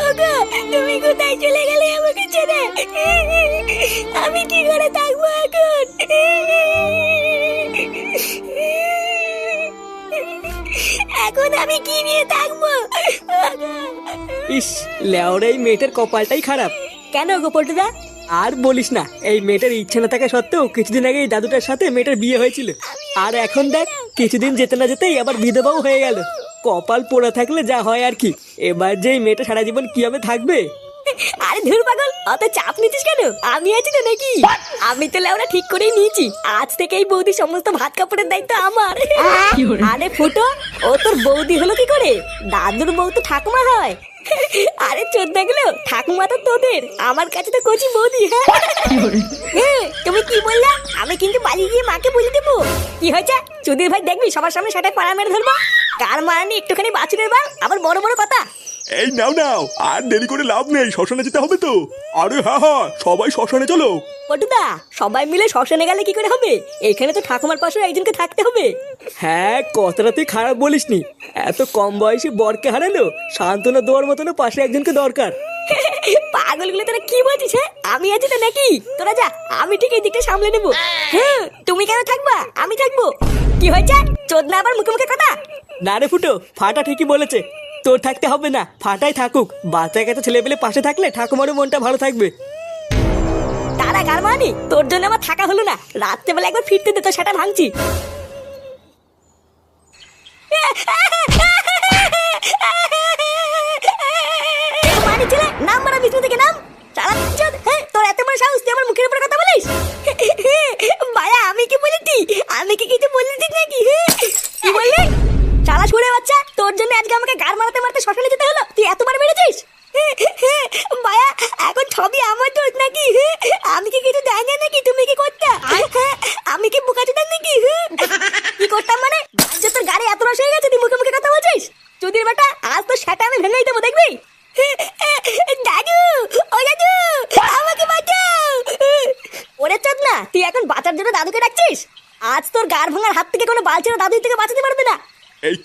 ওগো তুমি কোথায় চলে গেলে আমাকে ছেড়ে? আমি কি করে থাকব এখন? এখন আমি কি নিয়ে থাকব? ইস লেওরা এই মেয়েটার কপালটাই খারাপ। কেন গো পল্টুদা? আর বলিস না এই মেয়েটার ইচ্ছে না থাকা সত্ত্বেও কিছুদিন আগে এই দাদুটার সাথে মেয়েটার বিয়ে হয়েছিল। আর এখন দেখ কিছুদিন যেতে না যেতেই আবার বিধবাও হয়ে গেল। কপাল পোড়া থাকলে যা হয় আর কি। এবার যে মেয়েটা সারা জীবন কীভাবে থাকবে? আরে ধুর পাগল অত চাপ নিতিস কেন? আমি আছি তো নাকি? আমি তো লেওরা ঠিক করেই নিয়েছি। আজ থেকে এই বৌদি সমস্ত ভাত কাপড়ের দায়িত্ব আমার। আরে ফুটো ও তোর বৌদি হলো কি করে? দাদুর বউ তো ঠাকুমা হয়। আরে চোদ্দা গুলো ঠাকুমা তো তোদের। আমার কাছে তো কচি বৌদি হ্যাঁ? হ্যাঁ, তুমি কি বললা? আমি কিন্তু বাড়ি গিয়ে মাকে বলে দেবো। কি হয়েছে? চুদির ভাই দেখবি সবার সামনে সেটা পাড়া মেরে ধরবো? কার মারানি একটুখানি বাছুরের বাল আবার বড় বড় কথা। এই নাও নাও আর দেরি করে লাভ নেই শ্মশানে যেতে হবে তো। আরে হ্যাঁ হ্যাঁ সবাই শ্মশানে চলো। পটুদা সবাই মিলে শ্মশানে গেলে কি করে হবে? এখানে তো ঠাকুমার পাশে একজনকে থাকতে হবে। হ্যাঁ কথাটা তুই খারাপ বলিসনি। এত কম বয়সে বরকে হারালো সান্ত্বনা দেওয়ার মতনও পাশে একজনকে দরকার। পাগলগুলো তোরা কি বলছিস হ্যাঁ? আমি আছি তো নাকি? তোরা যা আমি ঠিক এই দিকটা সামলে নেব। হ্যাঁ তুমি কেন থাকবা? আমি থাকব। কি হয়েছে? চোদনা আবার মুখে মুখে কথা? না রে ফুটো, ফাটা ঠিকই বলেছে। তোর থাকতে হবে না, ফাটাই থাকুক। বাচ্চা কাছে ছেলে পেলে পাশে থাকলে ঠাকুমারও মনটা ভালো থাকবে। তারা গার মানি তোর জন্য আমার থাকা হলো না। রাত্রেবেলা একবার ফিরতে দে তো সেটা ভাঙছি।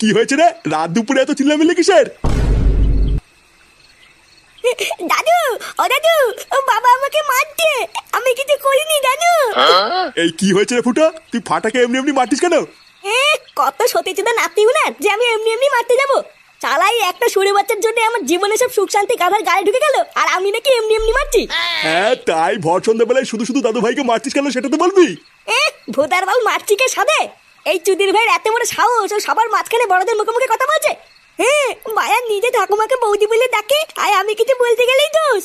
কি হয়েছে রে? রাত দুপুরে এত চিল্লামিল্লি কিসের? দাদু ও দাদু বাবা আমাকে মারছে। আমি কিছু করিনি দাদু। এই কি হয়েছে রে ফুটো? তুই ফাটাকে এমনি এমনি মারতিস কেন? এ কত সতীচুদা নাতি না যে আমি এমনি এমনি মারতে যাব। চালাই একটা সুরে বাচ্চার জন্য আমার জীবনে সব সুখ শান্তি গাধার গায়ে ঢুকে গেল আর আমি নাকি এমনি এমনি মারছি। হ্যাঁ তাই ভর সন্ধ্যাবেলায় শুধু শুধু দাদু ভাইকে মারতিস কেন সেটা তো বলবি। এ ভোদার বাল মারছি কে সাদে এই চুদির ভাইয়ের এত বড় সাহস, ও সবার মাঝখানে বড়দের মুখে মুখে কথা বলছে? হ্যাঁ মায়া নিজে ঠাকুমাকে বৌদি বলে ডাকে, আর আমি কিছু বলতে গেলেই দোষ।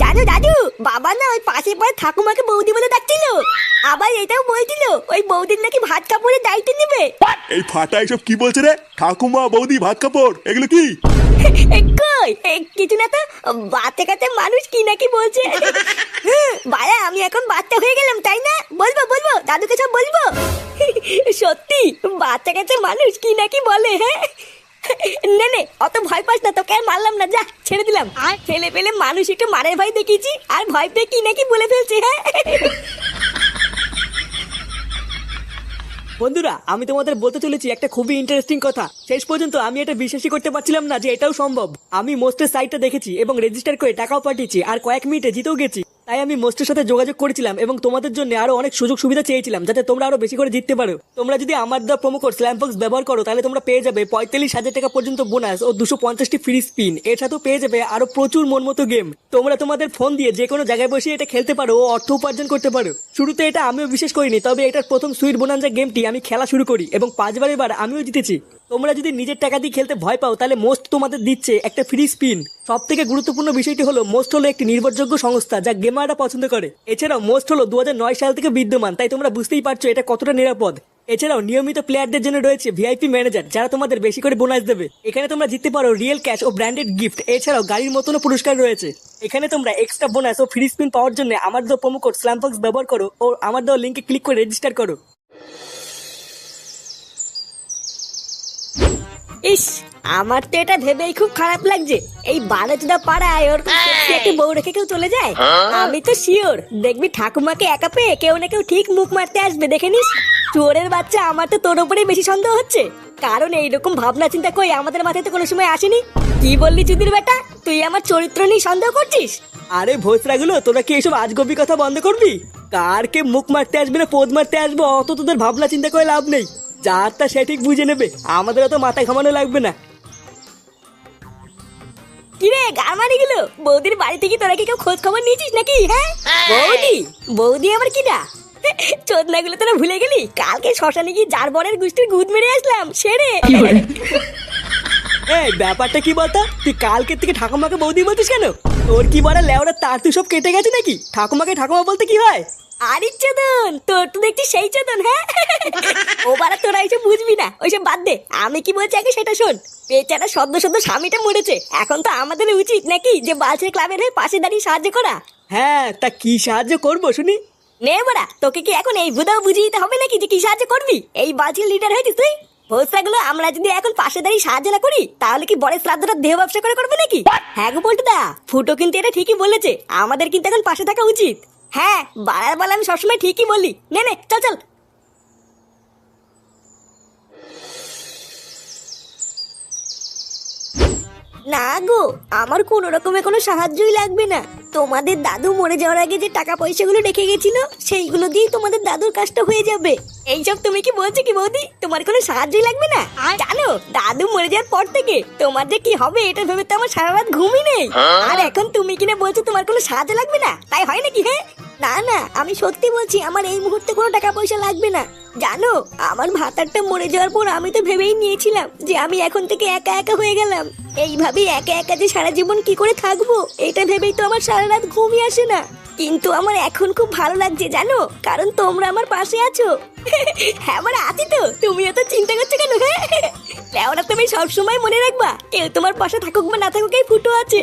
জানো দাদু, বাবা না ওই পাশে পরে ঠাকুমাকে বৌদি বলে ডাকছিল। আবার এটাও বলছিল, ওই বৌদির নাকি ভাত কাপড়ের দায়িত্ব নেবে। এই ফাটা এসব কি বলছে রে? ঠাকুমা, বৌদি, ভাত কাপড়, এগুলো কি? কই? কিছু না তো? বাচ্চা কাচ্চা মানুষ কি নাকি বলছে? হুম, বাড়া আমি এখন বাচ্চা হয়ে গেলাম তাই না? বলব বলব দাদুকে সব বলব? সত্যি বাচ্চা কাচ্চা মানুষ কি নাকি বলে হ্যাঁ? নে নে অত ভয় পাস না তোকে আর মারলাম না যা ছেড়ে দিলাম। আর ফেলে ফেলে মানুষ একটু মারের ভয় দেখিয়েছি আর ভয় পেয়ে কি নাকি বলে ফেলছে হ্যাঁ? বন্ধুরা, আমি তোমাদের বলতে চলেছি একটা খুবই ইন্টারেস্টিং কথা। শেষ পর্যন্ত আমি এটা বিশ্বাসই করতে পারছিলাম না যে এটাও সম্ভব। আমি মোস্টের সাইটটা দেখেছি এবং রেজিস্টার করে টাকাও পাঠিয়েছি আর কয়েক মিনিটে জিতেও গেছি। তাই আমি মোস্টের সাথে যোগাযোগ করেছিলাম এবং তোমাদের জন্য আরও অনেক সুযোগ সুবিধা চেয়েছিলাম, যাতে তোমরা আরও বেশি করে জিততে পারো। তোমরা যদি আমার দা প্রোমো কোড স্ল্যামবক্স ব্যবহার করো, তাহলে তোমরা পেয়ে যাবে পঁয়তাল্লিশ হাজার টাকা পর্যন্ত বোনাস ও দুশো পঞ্চাশটি ফ্রি স্পিন এর সাথেও পেয়ে যাবে আরও প্রচুর মন মতো গেম তোমরা তোমাদের ফোন দিয়ে যে কোনো জায়গায় বসে এটা খেলতে পারো ও অর্থ উপার্জন করতে পারো। শুরুতে এটা আমিও বিশেষ করিনি, তবে এটার প্রথম সুইট বোনাঞ্জা গেমটি আমি খেলা শুরু করি এবং পাঁচবার এবার আমিও জিতেছি। তোমরা যদি নিজের টাকা দিয়ে খেলতে ভয় পাও, তাহলে মোস্ট তোমাদের দিচ্ছে একটা ফ্রি স্পিন সব থেকে গুরুত্বপূর্ণ বিষয়টি হলো, মোস্ট হলো একটি নির্ভরযোগ্য সংস্থা যা গেমাররা পছন্দ করে। এছাড়াও মোস্ট হলো দু হাজার নয় সাল থেকে বিদ্যমান, তাই তোমরা বুঝতেই পারছ এটা কতটা নিরাপদ। এছাড়াও নিয়মিত প্লেয়ারদের জন্য রয়েছে ভিআইপি ম্যানেজার যারা তোমাদের বেশি করে বোনাস দেবে। এখানে তোমরা জিততে পারো রিয়েল ক্যাশ ও ব্র্যান্ডেড গিফট এছাড়াও গাড়ির মতনও পুরস্কার রয়েছে। এখানে তোমরা এক্সট্রা বোনাস ও ফ্রি স্পিন পাওয়ার জন্য আমার দেওয়া প্রোমো কোড স্ল্যামবক্স ব্যবহার করো ও আমার দেওয়া লিঙ্কে ক্লিক করে রেজিস্টার করো। ইস আমার তো এটা ভেবেই খুব খারাপ লাগছে। এই বারোচুদা পাড়ায় ওর একটা বউ রেখে কেউ চলে যায়? আমি তো শিওর। দেখবি ঠাকুমাকে একা পেয়ে কেউ না কেউ ঠিক মুখ মারতে আসবে দেখে নিস? চোরের বাচ্চা আমার তো তোর উপরেই বেশি সন্দেহ হচ্ছে। কারণ এইরকম ভাবনা চিন্তা কই আমাদের মাথায় তো কোনো সময় আসেনি? কি বললি চুদির বেটা? তুই আমার চরিত্র নিয়ে সন্দেহ করছিস? আরে ভোসরাগুলো তোরা কি এসব আজগবি কথা বন্ধ করবি? কারকে মুখ মারতে আসবে না পোদ মারতে আসবে অত তোদের ভাবনা চিন্তা করে লাভ নেই। যার তা সে ঠিক বুঝে নেবে। আমাদের অত মাথা ঘামানো লাগবে না। কিরে গারমানি গুলো? বৌদির বাড়ি থেকে তোরা কি কেউ খোঁজ খবর নিয়েছিস নাকি হ্যাঁ? বৌদি? বৌদি আমার কিনা চোদনা গুলো তোরা ভুলে গেলি? কালকে শ্মশানে গিয়ে যার বরের গুষ্টির গুদ মেরে আসলাম সেরে এই ব্যাপারটা কি বলতো? তুই কালকে থেকে ঠাকুমাকে বৌদি বলতিস কেন? তোর কি বলে লেওরা তার তুই সব কেটে গেছে নাকি? ঠাকুমাকে ঠাকুমা বলতে কি হয়? আরে চোদন তোর তো দেখছি সেই চোদন হ্যাঁ? ও বারা তোরা এইসব বুঝবি না ওইসব বাদ দে। আমি কি বলছি আগে সেটা শোন। বেচারা সদ্য সদ্য স্বামীটা মরেছে। এখন তো আমাদের উচিত নাকি যে বালছের ক্লাবের হয়ে পাশে দাঁড়িয়ে সাহায্য করা? হ্যাঁ তা কি সাহায্য করব শুনি? নে বড়া তোকে কি এখন এই বুধাও বুঝিয়ে দিতে হবে নাকি যে কি সাহায্য করবি? এই বালছির লিডার হয়েছিস তুই? ভোসরাগুলো আমরা যদি এখন পাশে দাঁড়িয়ে সাহায্য না করি তাহলে কি বড় শ্রাদ্ধটা দেহ ব্যবসা করে করবে নাকি? হ্যাঁ গো বলতে দা ফুটো কিন্তু এটা ঠিকই বলেছে। আমাদের কিন্তু এখন পাশে থাকা উচিত। হ্যাঁ বাড়ার বেলা আমি সবসময় ঠিকই বলি। নে নে চল চল। না গো আমার কোনো রকমের কোনো সাহায্যই লাগবে না। তোমাদের দাদু মরে যাওয়ার আগে যে টাকা পয়সাগুলো রেখে গেছিল সেইগুলো দিয়েই তোমাদের দাদুর কাজটা হয়ে যাবে। এইসব তুমি কি বলছো কি বৌদি? তোমার কোনো সাহায্যই লাগবে না? জানো দাদু মরে যাওয়ার পর থেকে তোমার যে কি হবে এটা ভেবে তো আমার সারা রাত ঘুমই নেই। আর এখন তুমি কিনা বলছো তোমার কোনো সাহায্য লাগবে না? তাই হয় নাকি হ্যাঁ? না না, আমি সত্যি বলছি, আমার এই মুহূর্তে কোনো টাকা পয়সা লাগবে না। জানো, আমার ভাতারটা মরে যাওয়ার পর আমি তো ভেবেই নিয়েছিলাম যে আমি এখন থেকে একা একা হয়ে গেলাম। এইভাবেই একা একা যে সারা জীবন কি করে থাকব, এটা ভেবেই তো আমার সারা রাত ঘুমই আসে না। কিন্তু আমার এখন খুব ভালো লাগছে, জানো, কারণ তোমরা আমার পাশে আছো। হ্যাঁ আমার আছি তো, তুমিও তো চিন্তা করছ কেন? হ্যাঁ ওরা তুমি সবসময় মনে রাখবা কেউ তোমার পাশে থাকুক বা না থাকুক এই ফুটো আছে।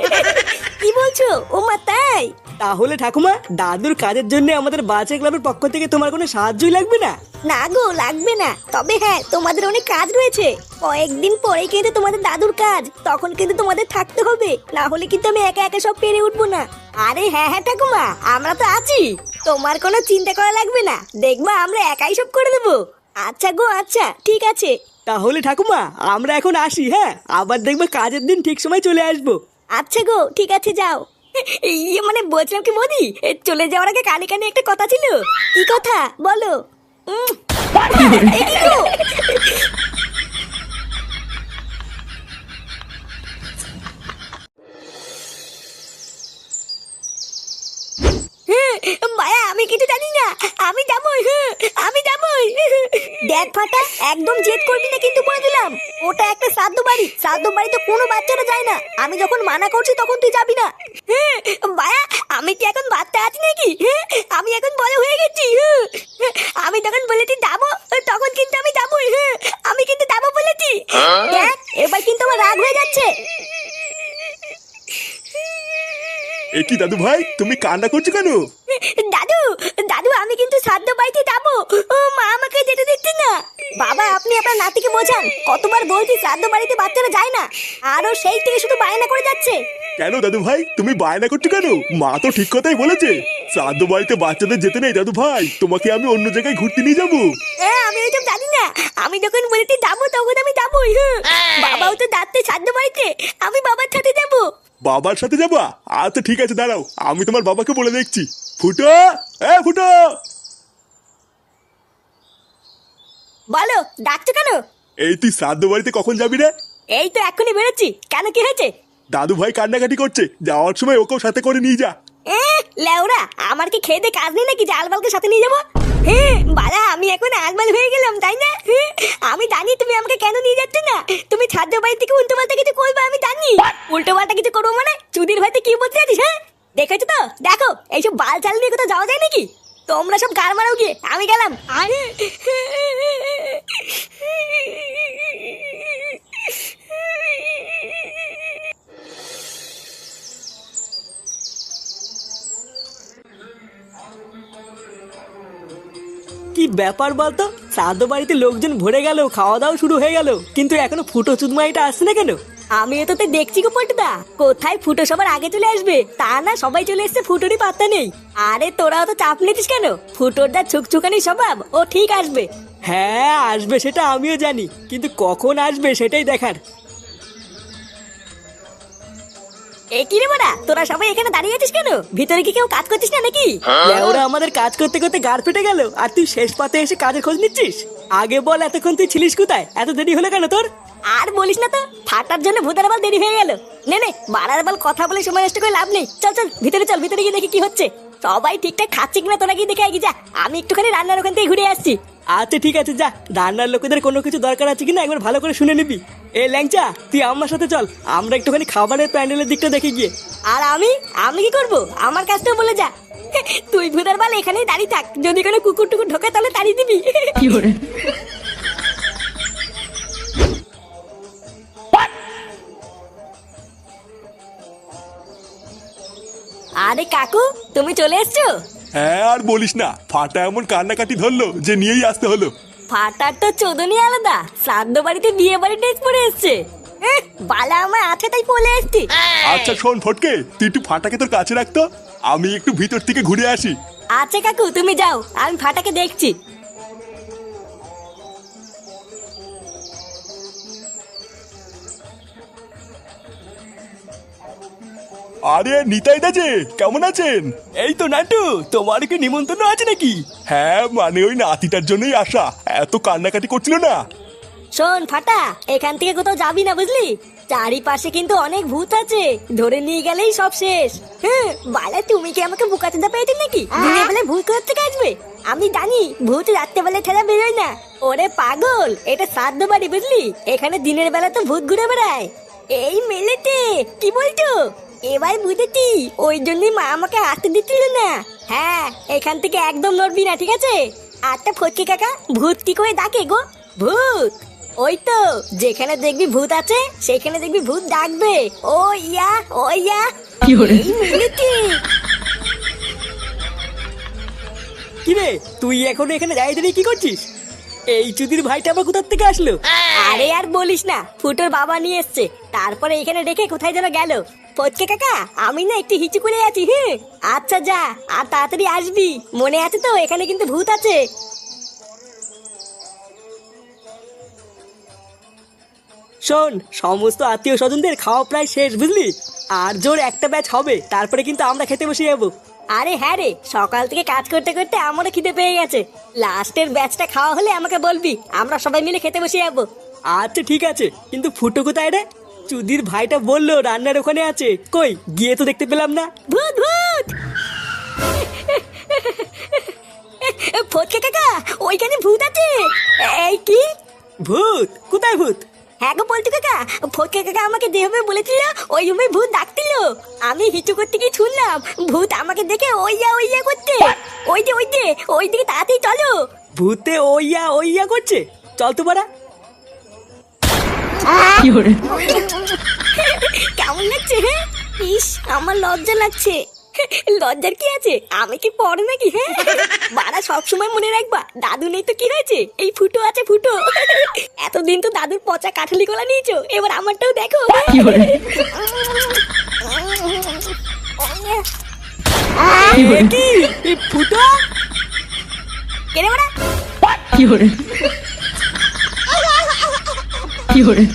কি বলছো? ও মা তাই? তাহলে ঠাকুমা দাদুর কাজের জন্য আমাদের বাচ্চা ক্লাবের পক্ষ থেকে তোমার কোনো সাহায্যই লাগবে না? না গো লাগবে না। তবে হ্যাঁ তোমাদের অনেক কাজ রয়েছে। কয়েকদিন পরে কিন্তু তোমাদের দাদুর কাজ তখন কিন্তু তোমাদের থাকতে হবে। না হলে কিন্তু আমি একা একা সব পেরে উঠবো না। আরে হ্যাঁ হ্যাঁ ঠাকুমা আমরা তো আছি। তোমার কোনো চিন্তা করা লাগবে না। দেখবা আমরা একাই সব করে দেবো। আচ্ছা গো আচ্ছা ঠিক আছে। তাহলে ঠাকুমা আমরা এখন আসি হ্যাঁ? আবার দেখবে কাজের দিন ঠিক সময় চলে আসব। আচ্ছা গো ঠিক আছে যাও। ইয়ে মানে বলছিলাম কি মোদি চলে যাওয়ার আগে কানে কানে একটা কথা ছিল। কি কথা? বলো? হ্যাঁ, মায়া আমি কিছু জানি না। আমি যাবই হ্যাঁ, আমি দেখ ফাটা একদম জেদ করবি না কিন্তু বলে দিলাম। ওটা একটা শ্রাদ্ধ বাড়ি। শ্রাদ্ধ বাড়িতে কোনো বাচ্চারা যায় না। আমি যখন মানা করছি তখন তুই যাবি না। মায়া আমি কি এখন বাচ্চা আছি নাকি? আমি এখন বড় হয়ে গেছি। আমি যখন বলেছি যাব, তখন কিন্তু আমি যাব আমি কিন্তু যাব বলেছি। দেখ, এবার কিন্তু আমার রাগ হয়ে যাচ্ছে। কি দাদু ভাই তুমি কান্না করছ কেন? বাবা আপনি আপনার নাতিকে বোঝান। কতবার বলছি শ্রাদ্ধ বাড়িতে বাচ্চারা যায় না। আরও সেই থেকে শুধু বায়না করে যাচ্ছে। কেন দাদু ভাই তুমি বায়না করছ কেন? মা তো ঠিক কথাই বলেছে। শ্রাদ্ধ বাড়িতে বাচ্চাদের যেতে নেই দাদু ভাই তোমাকে আমি অন্য জায়গায় ঘুরতে নিয়ে যাব। হ্যাঁ আমি ওইসব জানি না। আমি যখন বলেছি যাব তখন আমি যাবোই হ্যাঁ বাবাও তো যাচ্ছে শ্রাদ্ধ বাড়িতে। আমি বাবার সাথে যাব। বাবার সাথে যাবা? আচ্ছা ঠিক আছে দাঁড়াও। আমি তোমার বাবাকে বলে দেখছি। ফুটো! এ ফুটো! বলো ডাকছো কেন? এই তুই শ্রাদ্ধ বাড়িতে কখন যাবি রে? এই তো এখনই বেরোচ্ছি। কেন কি হয়েছে? দাদু ভাই কান্নাকাটি করছে যাওয়ার সময় ওকেও সাথে করে নিয়ে যা। এ লেওরা আমার কি খেয়ে দিয়ে কাজ নেই নাকি? যে আলবালকে সাথে নিয়ে যাব? হ্যাঁ বাড়া আমি এখন আলবাল হয়ে গেলাম তাই না? হ্যাঁ, আমি জানি তুমি আমাকে কেন নিয়ে যাচ্ছ না। তুমি ছাদ্য বাড়ি থেকে উল্টো পাল্টা কিছু করবে আমি জানি। উল্টো পাল্টা কিছু করব মানে? চুদির ভাইতে কি বলতে চাচ্ছিস হ্যাঁ? দেখেছ তো? দেখো এইসব বাল চাল নিয়ে কোথাও যাওয়া যায় নাকি? তোমরা সব গার মারাও গিয়ে আমি গেলাম। আরে। কি ব্যাপার বলতো? শ্রাদ্ধ বাড়িতে লোকজন ভরে গেল খাওয়া দাওয়া শুরু হয়ে গেল কিন্তু এখনও ফুটো চুদমাইটা আসছে না কেন? আমিও তো দেখছি গো পল্টুদা। কোথায় ফুটো সবার আগে চলে আসবে? তা না সবাই চলে এসছে ফুটোরই পাত্তা নেই। আরে তোরাও তো চাপ নিতিস কেন? ফুটোর দা ছুকছুকানি স্বভাব ও ঠিক আসবে। হ্যাঁ আসবে সেটা আমিও জানি কিন্তু কখন আসবে সেটাই দেখার। এ কি রে বড়া তোরা সবাই এখানে দাঁড়িয়ে আছিস কেন? ভিতরে কি কেউ কাজ করছিস না নাকি? ওরা আমাদের কাজ করতে করতে গাড় ফেটে গেল আর তুই শেষ পাতে এসে কাজের খোঁজ নিচ্ছিস? আগে বল এতক্ষণ তুই ছিলিস কোথায়? এত দেরি হলো কেন তোর? আর বলিস না তো ফাটার জন্য ভূতের বাল দেরি হয়ে গেল। নে নে বাড়ার বাল কথা বলে সময় নষ্ট করে লাভ নেই। চল চল ভিতরে চল ভিতরে গিয়ে দেখি কি হচ্ছে। সবাই ঠিকঠাক খাচ্ছে কিনা তোরা গিয়ে দেখে আগে যা। আমি একটুখানি রান্নার ওখান থেকে ঘুরে আসছি। আচ্ছা ঠিক আছে যা। রান্নার লোকেদের কোনো কিছু দরকার আছে কিনা একবার ভালো করে শুনে নিবি। এ ল্যাংচা তুই আমার সাথে চল। আমরা একটুখানি খাবারের প্যান্ডেলের দিকটা দেখে গিয়ে। আর আমি? আমি কি করব? আমার কাজটা বলে যা। তুই ভূতের বাল এখানেই দাঁড়িয়ে থাক। যদি কোনো কুকুর টুকুর ঢোকে তাহলে তাড়িয়ে দিবি। আরে কাকু তুমি চলে এসছো? হ্যাঁ আর বলিস না। ফাটা এমন কান্নাকাটি ধরলো যে নিয়েই আসতে হলো। ফাটার তো চোদনই আলাদা। শ্রাদ্ধ বাড়িতে বিয়ে বাড়ি ড্রেস পরে এসছে। বালা আমার আছে তাই বলে এসছি। আচ্ছা শোন ফটকে তুই একটু ফাটাকে তোর কাছে রাখতো আমি একটু ভিতর থেকে ঘুরে আসি। আচ্ছা কাকু তুমি যাও আমি ফাটাকে দেখছি। আরে নিতাই দা যে কেমন আছেন? এই তো নাটু তোমার কি নিমন্ত্রণ আছে নাকি? হ্যাঁ মানে ওই নাতিটার জন্যই আসা। এত কান্নাকাটি করছিল না? শোন ফাটা এখান থেকে কোথাও যাবি না বুঝলি? চারিপাশে কিন্তু অনেক ভূত আছে। ধরে নিয়ে গেলেই সব শেষ। হ্যাঁ বালা তুমি কি আমাকে বুকাচুদা পেয়েছ নাকি? দিনের বেলায় ভূত কোথা থেকে আসবে? আমি জানি ভূত রাত্রেবেলা ঠেলা বেরোয় না। ওরে পাগল এটা শ্রাদ্ধ বাড়ি বুঝলি? এখানে দিনের বেলা তো ভূত ঘুরে বেড়ায়। এই মেলেতে কি বলছো? এবার বুঝেছি। ওই জন্যই মা আমাকে আসতে দিচ্ছিল না। হ্যাঁ এখান থেকে একদম নড়বি না ঠিক আছে? আচ্ছা ফটকি কাকা ভূত কি করে ডাকে গো? ভূত! ওই তো যেখানে দেখবি ভূত আছে সেখানে দেখবি ভূত ডাকবে। ও ইয়া ও ইয়া। এই মিলেছি কিরে তুই এখন এখানে দাঁড়িয়ে দাঁড়িয়ে কি করছিস? এই চুদির ভাইটা আবার কোথার থেকে আসলো? আরে আর বলিস না ফুটোর বাবা নিয়ে এসছে। তারপরে এখানে রেখে কোথায় যেন গেল? ফটকে কাকা আমি না একটু হিচু করে আছি হ্যাঁ আচ্ছা যা আর তাড়াতাড়ি আসবি। মনে আছে তো এখানে কিন্তু ভূত আছে। শোন সমস্ত আত্মীয় স্বজনদের খাওয়া প্রায় শেষ বুঝলি? আর জোর একটা ব্যাচ হবে তারপরে কিন্তু আমরা খেতে বসে যাব। আরে হ্যাঁ রে সকাল থেকে কাজ করতে করতে আমারও খিদে পেয়ে গেছে। লাস্টের ব্যাচটা খাওয়া হলে আমাকে বলবি আমরা সবাই মিলে খেতে বসে যাব। আচ্ছা ঠিক আছে কিন্তু ফুটো কোথায় রে? চুদির ভাইটা বলল রান্নার ওখানে আছে। কই? গিয়ে তো দেখতে পেলাম না। ভূত ভূত! ফটকে কাকা ওইখানে ভূত আছে। এই কি? ভূত? কোথায় ভূত? হ্যাঁ গো বলতো কাকা ফটকে কাকা আমাকে যেভাবে বলেছিল ওই রুমে ভূত ডাকছিল। আমি হিচু করতে গিয়ে শুনলাম ভূত আমাকে দেখে ওইয়া ওইয়া করতে ওই যে ওই যে ওই দিকে তাড়াতাড়ি চলো। ভূতে ওইয়া ওইয়া করছে। চল তো বাড়া। কেমন লাগছে? হ্যাঁ ইস আমার লজ্জা লাগছে। লজ্জার কি আছে? আমি কি পড়ে নাকি হ্যাঁ? বাড়া সবসময় মনে রাখবা দাদু নেই তো কি হয়েছে? এই ফুটো আছে ফুটো। এতদিন তো দাদুর পচা কাঠালি কলা নিয়েছো এবার আমারটাও দেখো। কি ফুটো? কেনে বাড়া? কি 有人